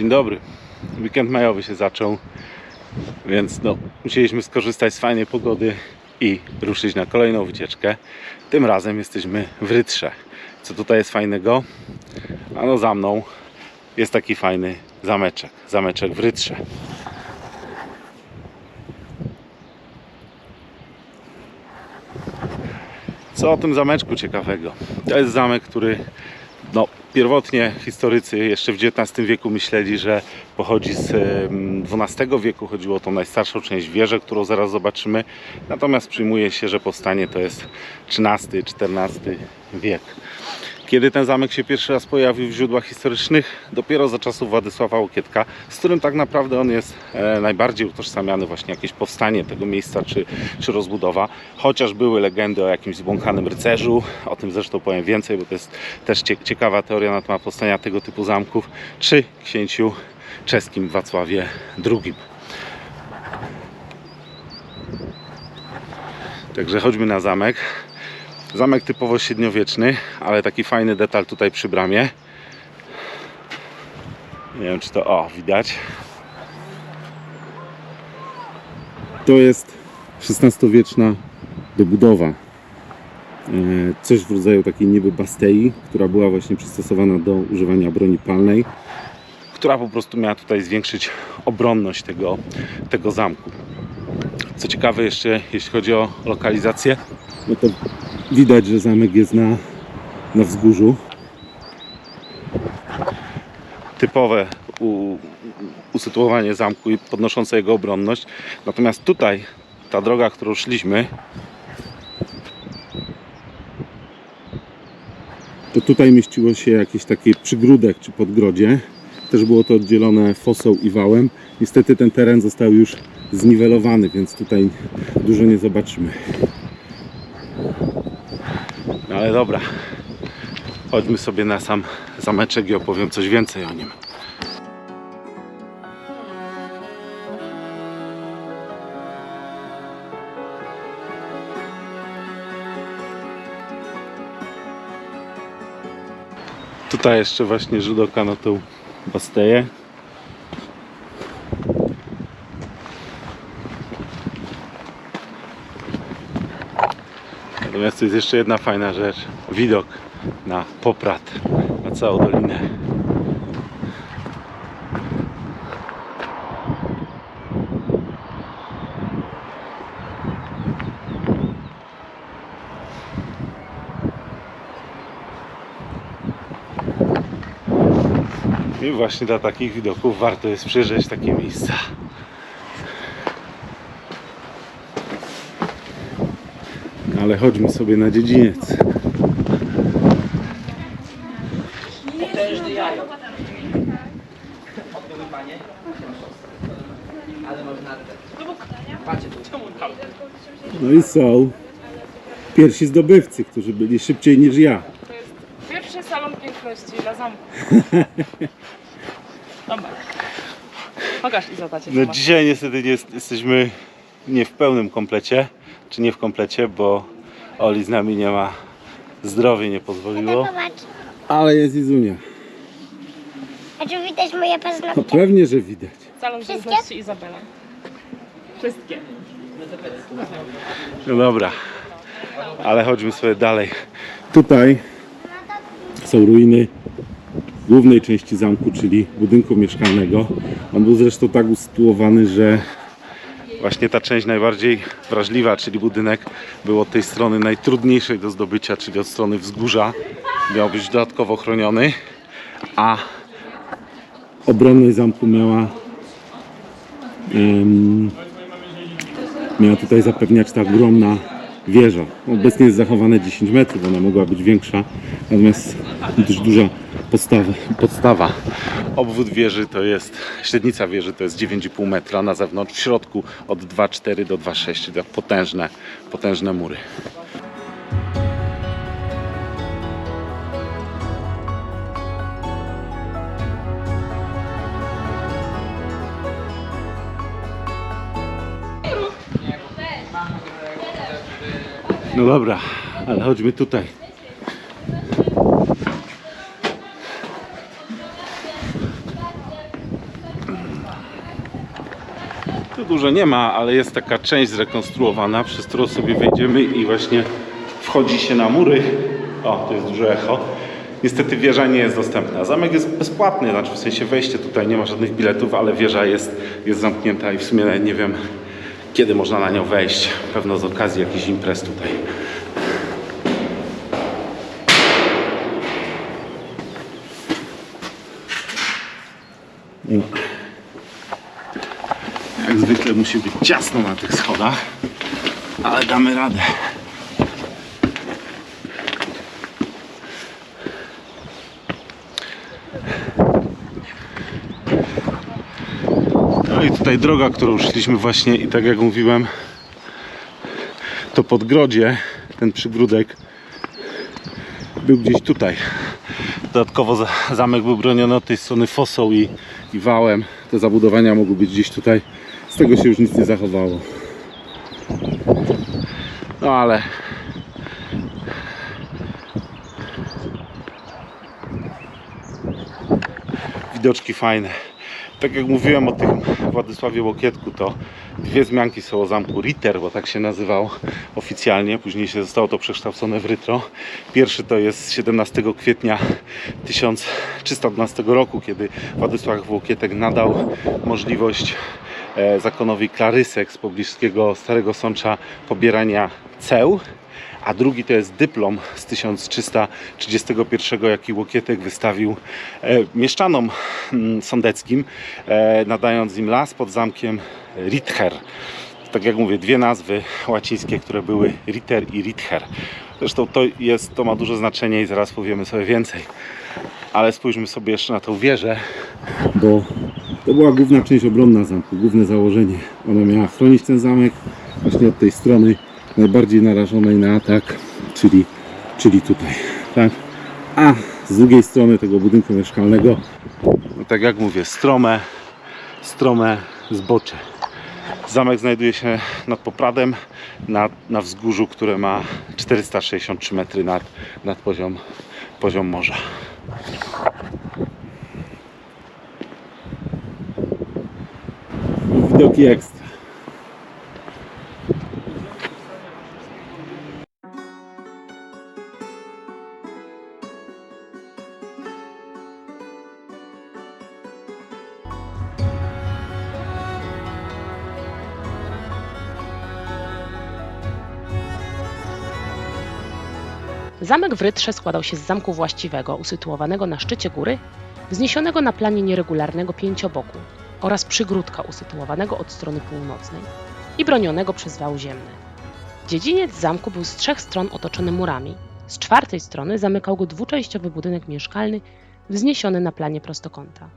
Dzień dobry. Weekend majowy się zaczął, więc no, musieliśmy skorzystać z fajnej pogody i ruszyć na kolejną wycieczkę. Tym razem jesteśmy w Rytrze. Co tutaj jest fajnego? Ano za mną jest taki fajny zameczek. Zameczek w Rytrze. Co o tym zameczku ciekawego? To jest zamek, który no, pierwotnie historycy jeszcze w XIX wieku myśleli, że pochodzi z XII wieku. Chodziło o tą najstarszą część wieży, którą zaraz zobaczymy. Natomiast przyjmuje się, że powstanie to jest XIII-XIV wiek. Kiedy ten zamek się pierwszy raz pojawił w źródłach historycznych? Dopiero za czasów Władysława Łokietka, z którym tak naprawdę on jest e, najbardziej utożsamiany właśnie jakieś powstanie tego miejsca czy, czy rozbudowa. Chociaż były legendy o jakimś zbłąkanym rycerzu, o tym zresztą powiem więcej, bo to jest też cie, ciekawa teoria na temat powstania tego typu zamków, czy księciu czeskim Wacławie II. Także chodźmy na zamek. Zamek typowo średniowieczny, ale taki fajny detal tutaj przy bramie. Nie wiem czy to o, widać. To jest XVI-wieczna dobudowa. E, Coś w rodzaju takiej niby bastei, która była właśnie przystosowana do używania broni palnej, która po prostu miała tutaj zwiększyć obronność tego, tego zamku. Co ciekawe jeszcze, jeśli chodzi o lokalizację, no to widać, że zamek jest na, na wzgórzu. Typowe u, usytuowanie zamku i podnoszące jego obronność. Natomiast tutaj ta droga, którą szliśmy, to tutaj mieściło się jakiś taki przygródek czy podgrodzie. Też było to oddzielone fosą i wałem. Niestety ten teren został już zniwelowany, więc tutaj dużo nie zobaczymy. No ale dobra. Chodźmy sobie na sam zameczek i opowiem coś więcej o nim. Tutaj jeszcze właśnie rzut oka na tą basteję. Tu jest jeszcze jedna fajna rzecz. Widok na Poprad, na całą dolinę. I właśnie dla takich widoków warto jest przyjrzeć takie miejsca. Ale chodźmy sobie na dziedziniec. Potężny jajo. Odbyły panie. Ale można te. Patrzcie tu. No i są pierwsi zdobywcy, którzy byli szybciej niż ja. To jest pierwszy salon piękności dla zamku. Dobra. Pokaż i zobaczcie. No dzisiaj niestety nie jest, jesteśmy nie w pełnym komplecie, czy nie w komplecie, bo Oli z nami nie ma, zdrowie nie pozwoliło. Zobacz, Ale jest Izunia. a tu widać moje No paznokcie. pewnie, że widać. Salon Wszystkie? Izabela. Wszystkie. No dobra, ale chodźmy sobie dalej. Tutaj są ruiny głównej części zamku, czyli budynku mieszkalnego. On był zresztą tak usytuowany, że właśnie ta część najbardziej wrażliwa, czyli budynek, był od tej strony najtrudniejszej do zdobycia, czyli od strony wzgórza. Miał być dodatkowo chroniony, a obronność zamku miała em, miała tutaj zapewniać ta ogromna wieża. Obecnie jest zachowane 10 metrów, ona mogła być większa, natomiast dość duża podstawa. podstawa. Obwód wieży to jest, średnica wieży to jest 9,5 metra na zewnątrz, w środku od 2,4 do 2,6, to potężne, potężne mury. No dobra, ale chodźmy tutaj. Dużo nie ma, ale jest taka część zrekonstruowana, przez którą sobie wejdziemy i właśnie wchodzi się na mury. O, tu jest duże echo. Niestety wieża nie jest dostępna. Zamek jest bezpłatny, znaczy w sensie wejście tutaj nie ma żadnych biletów, ale wieża jest, jest zamknięta i w sumie nie wiem kiedy można na nią wejść. Pewno z okazji jakichś imprez tutaj. I Jak zwykle musi być ciasno na tych schodach, ale damy radę. No i tutaj droga, którą szliśmy właśnie i tak jak mówiłem, to podgrodzie, ten przygródek był gdzieś tutaj. Dodatkowo za- zamek był broniony od tej strony fosą i, i wałem. Te zabudowania mogły być gdzieś tutaj. Z tego się już nic nie zachowało. No ale widoczki fajne. Tak jak mówiłem o tym Władysławie Łokietku, to dwie wzmianki są o zamku Ritter, bo tak się nazywał oficjalnie. Później się zostało to przekształcone w Rytro. Pierwszy to jest z 17 kwietnia 1312 roku, kiedy Władysław Łokietek nadał możliwość zakonowi Klarysek z pobliskiego Starego Sącza pobierania ceł a drugi to jest dyplom z 1331, jaki Łokietek wystawił e, mieszczanom mm, sądeckim, e, nadając im las pod zamkiem Rither. Tak jak mówię, dwie nazwy łacińskie, które były Ritter i Rither. Zresztą to, jest, to ma duże znaczenie i zaraz powiemy sobie więcej. Ale spójrzmy sobie jeszcze na tą wieżę, bo to była główna część obronna zamku, główne założenie. Ona miała chronić ten zamek właśnie od tej strony najbardziej narażonej na atak, czyli, czyli tutaj. Tak? A z drugiej strony tego budynku mieszkalnego, no tak jak mówię, strome, strome zbocze. Zamek znajduje się nad Popradem, na, na wzgórzu, które ma 463 metry nad, nad poziom, poziom morza. Widoki ekstra. Zamek w Rytrze składał się z zamku właściwego, usytuowanego na szczycie góry, wzniesionego na planie nieregularnego pięcioboku oraz przygródka usytuowanego od strony północnej i bronionego przez wał ziemny. Dziedziniec zamku był z trzech stron otoczony murami. Z czwartej strony zamykał go dwuczęściowy budynek mieszkalny wzniesiony na planie prostokąta.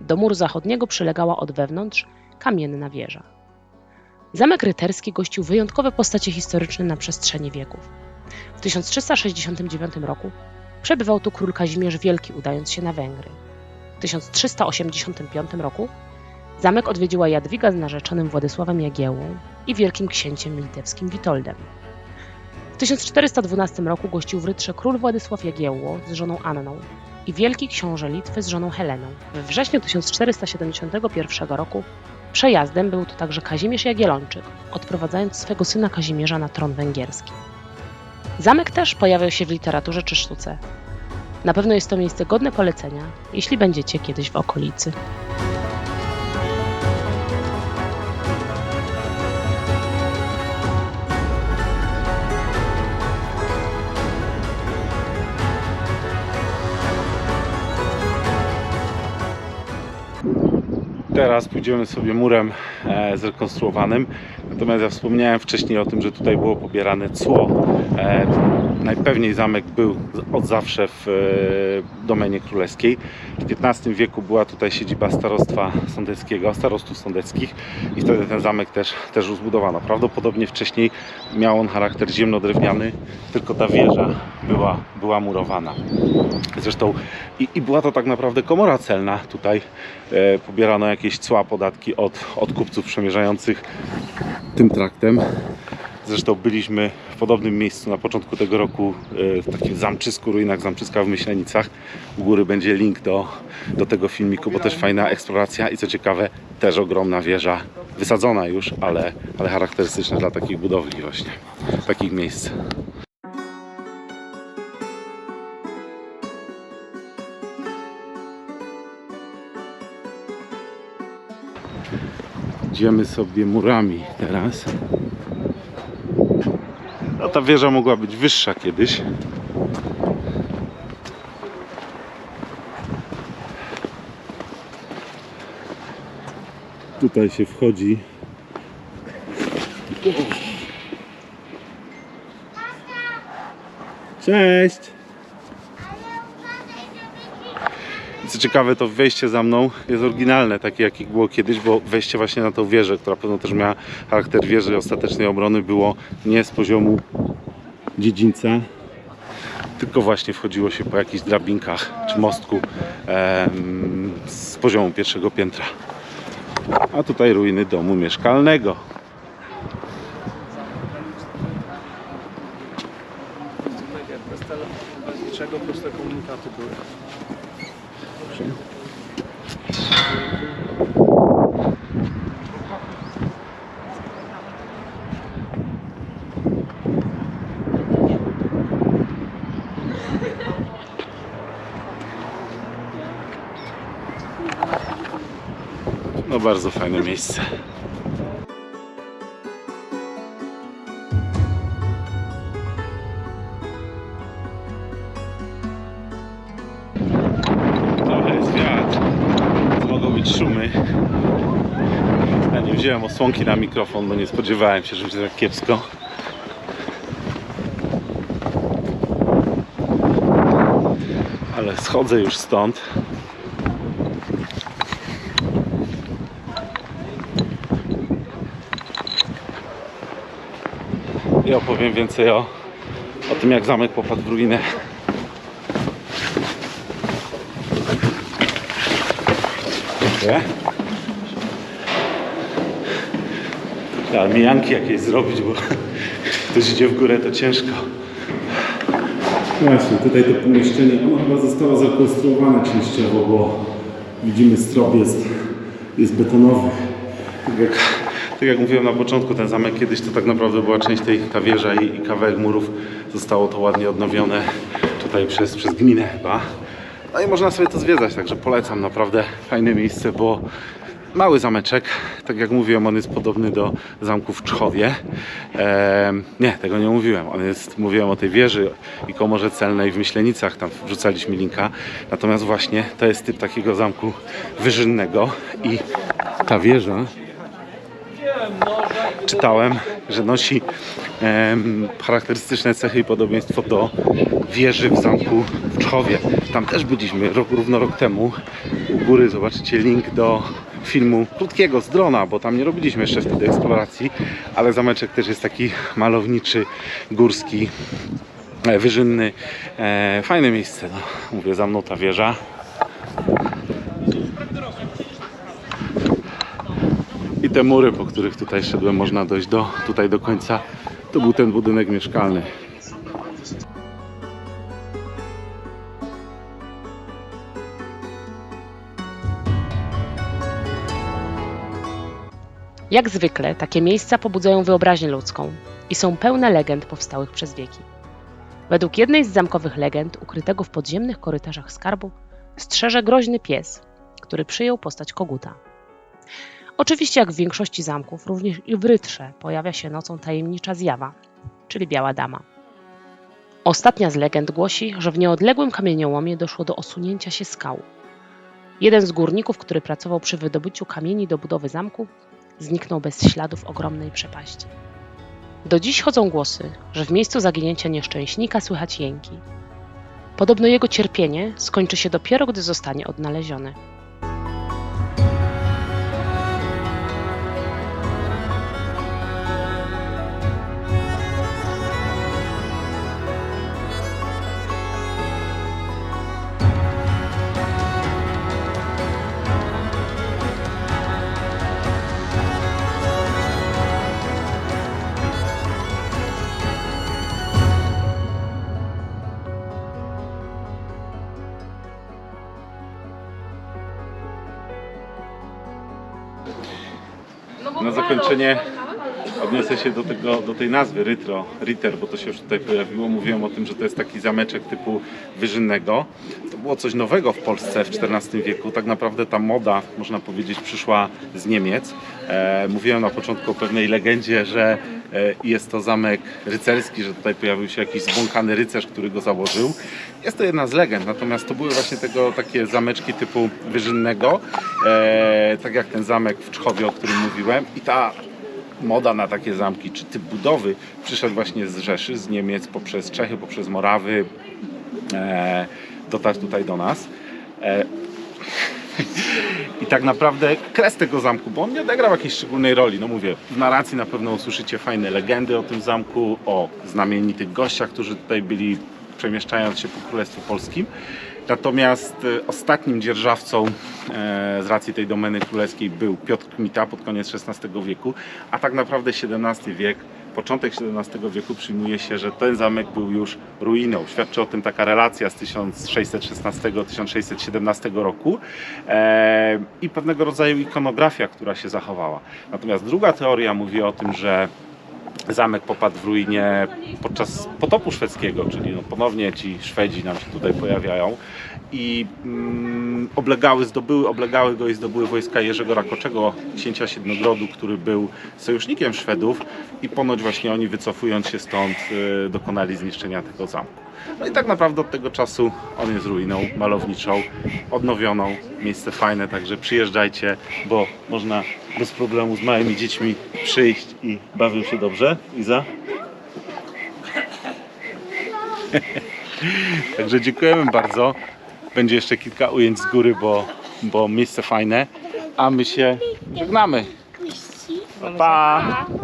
Do muru zachodniego przylegała od wewnątrz kamienna wieża. Zamek ryterski gościł wyjątkowe postacie historyczne na przestrzeni wieków. W 1369 roku przebywał tu król Kazimierz Wielki, udając się na Węgry. W 1385 roku zamek odwiedziła Jadwiga z narzeczonym Władysławem Jagiełłą i wielkim księciem litewskim Witoldem. W 1412 roku gościł w Rytrze król Władysław Jagiełło z żoną Anną i wielki książę Litwy z żoną Heleną. We wrześniu 1471 roku przejazdem był tu także Kazimierz Jagiellończyk, odprowadzając swego syna Kazimierza na tron węgierski. Zamek też pojawiał się w literaturze czy sztuce. Na pewno jest to miejsce godne polecenia, jeśli będziecie kiedyś w okolicy. Teraz pójdziemy sobie murem e, zrekonstruowanym. Natomiast ja wspomniałem wcześniej o tym, że tutaj było pobierane cło. E, najpewniej zamek był od zawsze w e, domenie królewskiej. W XV wieku była tutaj siedziba starostwa sądeckiego, starostów sądeckich i wtedy ten zamek też, też rozbudowano. Prawdopodobnie wcześniej miał on charakter ziemnodrewniany, tylko ta wieża była, była murowana. Zresztą i, i była to tak naprawdę komora celna. Tutaj e, pobierano jakieś cła, podatki od, od kupców przemierzających tym traktem. Zresztą byliśmy w podobnym miejscu na początku tego roku, e, w takim zamczysku, ruinach Zamczyska w Myślenicach. U góry będzie link do, do tego filmiku, bo też fajna eksploracja i co ciekawe, też ogromna wieża, wysadzona już, ale, ale charakterystyczna dla takich budowli właśnie, takich miejsc. Idziemy sobie murami teraz. No ta wieża mogła być wyższa kiedyś. Tutaj się wchodzi. Cześć! I Co ciekawe, to wejście za mną jest oryginalne, takie jakie było kiedyś, bo wejście właśnie na tą wieżę, która pewno też miała charakter wieży ostatecznej obrony, było nie z poziomu dziedzińca, tylko właśnie wchodziło się po jakichś drabinkach czy mostku em, z poziomu pierwszego piętra. A tutaj ruiny domu mieszkalnego. Bez telefonu, bez komunikaty były. Bardzo fajne miejsce. Trochę jest wiatr, mogą być szumy. Ja nie wziąłem osłonki na mikrofon, bo nie spodziewałem się, że będzie tak kiepsko. Ale schodzę już stąd. Opowiem więcej o, o tym, jak zamek popadł w ruinę. Dziękuję. Trzeba mijanki jakieś zrobić, bo ktoś idzie w górę, to ciężko. Właśnie, tutaj to pomieszczenie, ono chyba zostało zakonstruowane częściowo, bo widzimy strop jest, jest betonowy. Tak jak, tak jak mówiłem na początku, ten zamek kiedyś to tak naprawdę była część tej, ta wieża i, i kawałek murów. Zostało to ładnie odnowione tutaj przez, przez gminę chyba. No i można sobie to zwiedzać, także polecam naprawdę fajne miejsce, bo mały zameczek, tak jak mówiłem, on jest podobny do zamku w Czchowie. Nie, tego nie mówiłem. On jest, mówiłem o tej wieży i komorze celnej w Myślenicach, tam wrzucaliśmy linka. Natomiast właśnie to jest typ takiego zamku wyżynnego i ta wieża czytałem, że nosi em, charakterystyczne cechy i podobieństwo do wieży w zamku w Czchowie. Tam też byliśmy rok, równo rok temu. U góry zobaczycie link do filmu krótkiego z drona, bo tam nie robiliśmy jeszcze wtedy eksploracji, ale zameczek też jest taki malowniczy, górski, e, wyżynny. E, fajne miejsce, no. Mówię, za mną ta wieża. Te mury, po których tutaj szedłem, można dojść do, tutaj do końca. To był ten budynek mieszkalny. Jak zwykle, takie miejsca pobudzają wyobraźnię ludzką i są pełne legend powstałych przez wieki. Według jednej z zamkowych legend, ukrytego w podziemnych korytarzach skarbu, strzeże groźny pies, który przyjął postać koguta. Oczywiście, jak w większości zamków, również i w Rytrze pojawia się nocą tajemnicza zjawa, czyli biała dama. Ostatnia z legend głosi, że w nieodległym kamieniołomie doszło do osunięcia się skał. Jeden z górników, który pracował przy wydobyciu kamieni do budowy zamku, zniknął bez śladów ogromnej przepaści. Do dziś chodzą głosy, że w miejscu zaginięcia nieszczęśnika słychać jęki. Podobno jego cierpienie skończy się dopiero, gdy zostanie odnaleziony. Na zakończenie odniosę się do, tego, do tej nazwy Rytro, Ritter, bo to się już tutaj pojawiło. Mówiłem o tym, że to jest taki zameczek typu wyżynnego. To było coś nowego w Polsce w XIV wieku. Tak naprawdę ta moda, można powiedzieć, przyszła z Niemiec. E, mówiłem na początku o pewnej legendzie, że jest to zamek rycerski, że tutaj pojawił się jakiś zbłąkany rycerz, który go założył. Jest to jedna z legend, natomiast to były właśnie tego takie zameczki typu wyżynnego, e, tak jak ten zamek w Czchowie, o którym mówiłem. I ta moda na takie zamki, czy typ budowy przyszedł właśnie z Rzeszy, z Niemiec, poprzez Czechy, poprzez Morawy, e, dotarł tutaj do nas. E, I tak naprawdę kres tego zamku, bo on nie odegrał jakiejś szczególnej roli. No mówię, w narracji na pewno usłyszycie fajne legendy o tym zamku, o znamienitych gościach, którzy tutaj byli przemieszczając się po Królestwie Polskim. Natomiast e, ostatnim dzierżawcą e, z racji tej domeny królewskiej był Piotr Kmita pod koniec XVI wieku, a tak naprawdę XVII wiek, początek XVII wieku przyjmuje się, że ten zamek był już ruiną. Świadczy o tym taka relacja z 1616-1617 roku e, i pewnego rodzaju ikonografia, która się zachowała. Natomiast druga teoria mówi o tym, że zamek popadł w ruinie podczas potopu szwedzkiego, czyli no ponownie ci Szwedzi nam się tutaj pojawiają i mm, oblegały, zdobyły, oblegały go i zdobyły wojska Jerzego Rakoczego, księcia Siedmiogrodu, który był sojusznikiem Szwedów i ponoć właśnie oni wycofując się stąd y, dokonali zniszczenia tego zamku. No i tak naprawdę od tego czasu on jest ruiną malowniczą, odnowioną, miejsce fajne, także przyjeżdżajcie, bo można bez problemu z małymi dziećmi przyjść i bawią się dobrze. Iza? Także dziękujemy bardzo. Będzie jeszcze kilka ujęć z góry, bo, bo miejsce fajne. A my się żegnamy. Pa! pa.